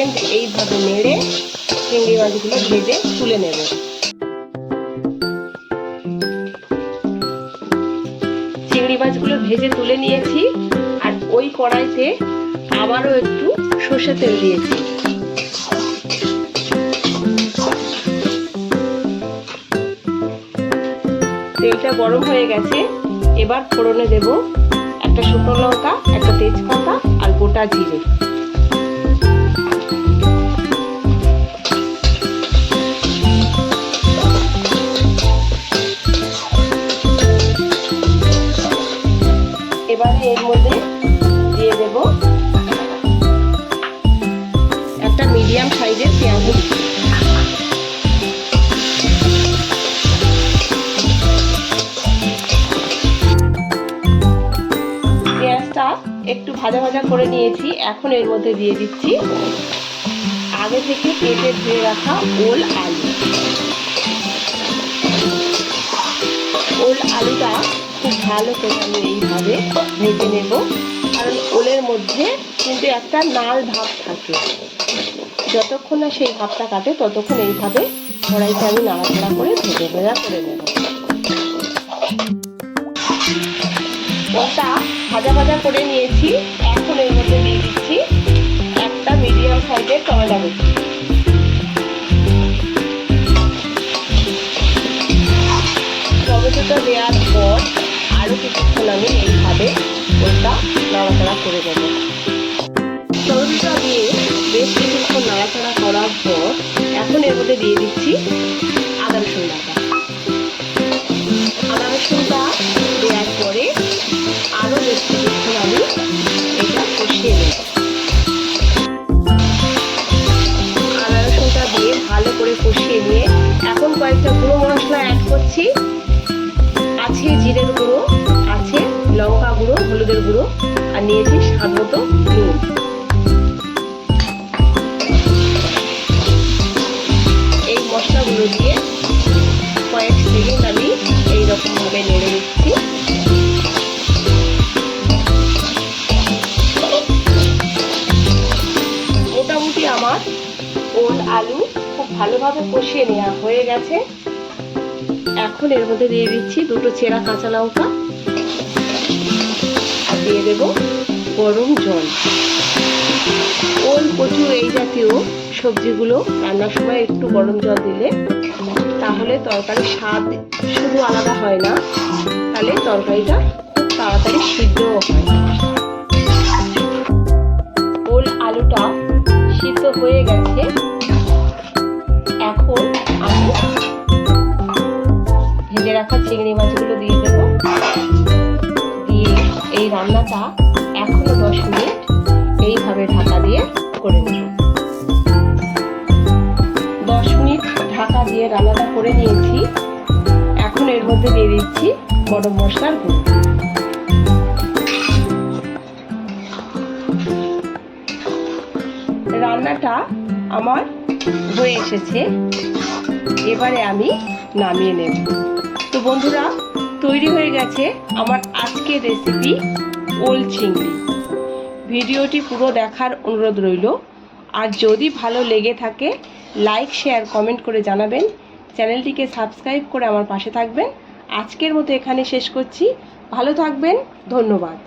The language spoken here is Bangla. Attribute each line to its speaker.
Speaker 1: সেকেন্ড এইভাবে নেড়ে চিংড়ি মাছগুলো ভেজে তুলে নেব। চিংড়ি মাছগুলো ভেজে তুলে নিয়েছি আর ওই কড়াইতে আবারও একটু সর্ষে তেল দিয়েছি। তেলটা গরম হয়ে গেছে, এবার ফোড়নে দেব একটা শুকনো লঙ্কা, একটা তেজপাতা আর গোটা জিরে। এবারে এর মধ্যে দিয়ে দেব একটা মিডিয়াম সাইজের পেঁয়াজ। পেঁয়াজটা একটু ভাজা ভাজা করে নিয়েছি, এখন এর মধ্যে দিয়ে দিচ্ছি আগে থেকে কেটে ধুয়ে রাখা ওল আলু। ওল আলুটা খুব ভালো করে আমি এইভাবে ভেজে নেব। কারণ ওলের মধ্যে কিন্তু একটা নাল ভাব থাকে। যতক্ষণ না সেই ভাবটা কাটে, ততক্ষণ এইভাবে কড়াইতে আমি নাড়াচাড়া করে ভেজে ভেজা করে নেব। ওটা ভাজা ভাজা করে নিয়েছি। এখন এর মধ্যে দিয়ে দিচ্ছি একটা মিডিয়াম সাইজের টমেটো কিছুক্ষণ আমি এইভাবে ওটা নাড়াচাড়া করে দেবো টমেটোটা দিয়ে বেশ কিছুক্ষণ নাড়াচাড়া করার পর এখন এর মধ্যে দিয়ে দিচ্ছি আদা রসুন বাটা আদা রসুনটা দেওয়ার পরে আরও বেশ কিছুক্ষণ আমি এটা কষিয়ে নেব। আদা রসুনটা দিয়ে ভালো করে কষিয়ে নিয়ে এখন কয়েকটা গুঁড়ো মশলা অ্যাড করছি। নিয়েছি স্বাদ মতো নুন। এই মশলাগুলো দিয়ে কয়েক সেকেন্ড আমি এইরকম ভাবে নেড়ে নিচ্ছি মোটামুটি আমার ওল আলু খুব ভালোভাবে কষিয়ে নেওয়া হয়ে গেছে। এখন এর মধ্যে দিয়ে দিচ্ছি দুটো চেরা কাঁচা লঙ্কা। দিয়ে দেব গরম জল। ওল, কচু এই জাতীয় সবজিগুলো রান্নার সময় একটু গরম জল দিলে তাহলে তরকারির স্বাদ শুধু আলাদা হয় না, তাহলে তরকারিটা খুব তাড়াতাড়ি সিদ্ধও হয়। ওল, আলুটা সিদ্ধ হয়ে গেছে। এখন আমি ভেজে রাখা চিংড়ি মাছগুলো দিয়ে দেব। দিয়ে এই রান্নাটা এখনও দশ মিনিট এইভাবে ঢাকা দিয়ে করে নেব। দশ মিনিট ঢাকা দিয়ে রান্নাটা করে নিয়েছি। এখন এর মধ্যে দিয়ে দিচ্ছি গরম মশলার গুঁড়ো। রান্নাটা আমার হয়ে এসেছে। এবারে আমি নামিয়ে নেব। তো বন্ধুরা, তৈরি হয়ে গেছে আমার আজকের রেসিপি ওল চিংড়ি। ভিডিওটি পুরো দেখার অনুরোধ রইল। আর যদি ভালো লেগে থাকে লাইক শেয়ার কমেন্ট করে জানাবেন। চ্যানেলটিকে সাবস্ক্রাইব করে আমার পাশে থাকবেন। আজকের মতো এখানে শেষ করছি। ভালো থাকবেন। ধন্যবাদ।